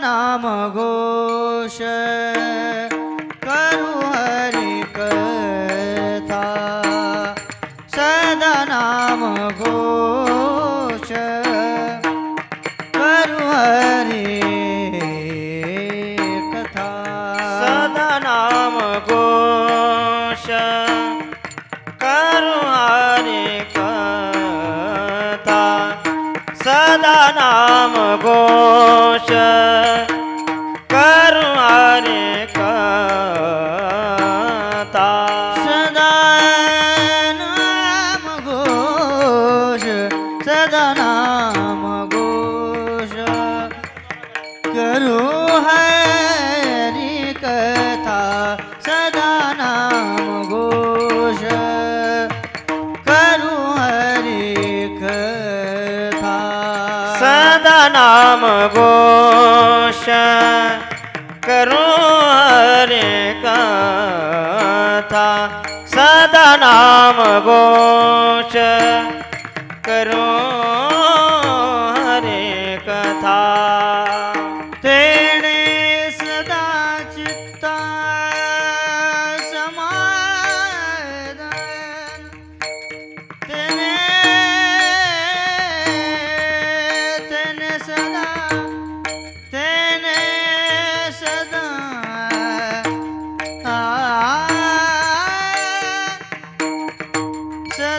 નામ ઘોષ. કરું હરી કથા. સદા નામ ઘોષ. કરું હરી કથા. સદા નામ ઘોષ. કરું હરી કથા. સદા નામ ઘોષ. ઘોષ કરો હરે કથા સદા નામ ઘોષ કરો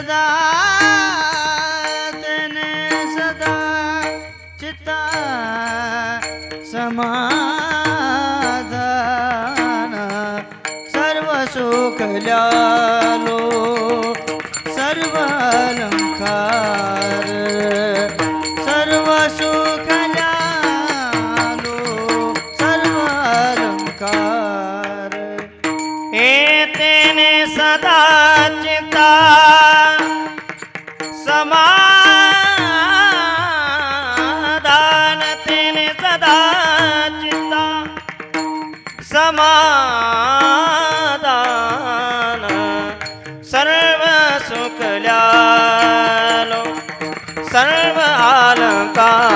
सदा तन सदा चिता समाधान। सर्वसुखलालो सर्वाल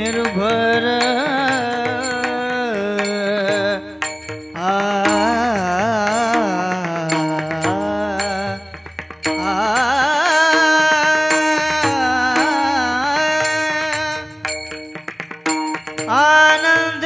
નિર્ભર આનંદ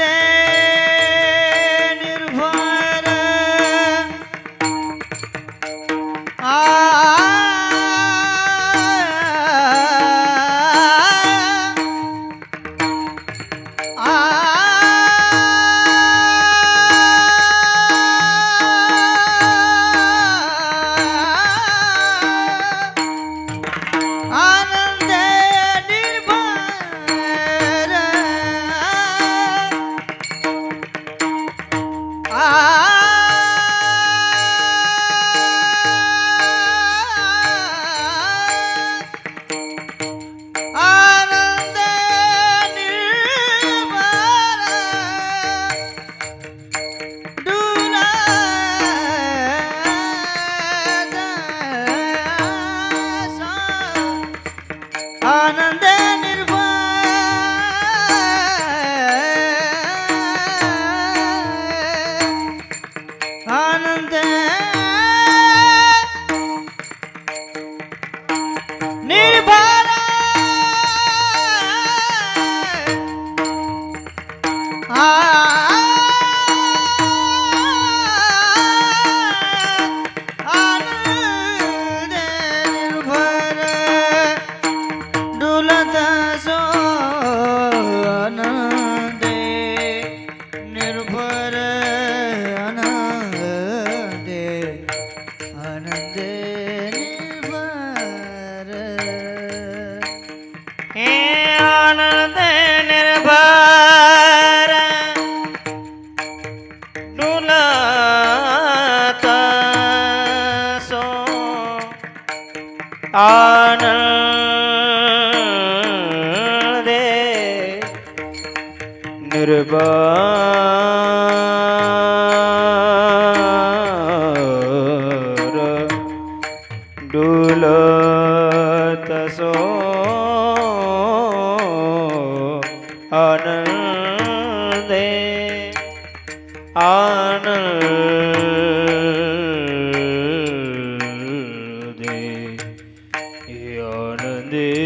આનંદ નિર્ભર ડુલત સો આનંદે આનંદ রে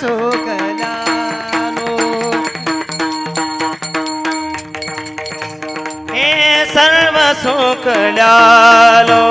સુખદાનો હે સર્વ સુખડાલો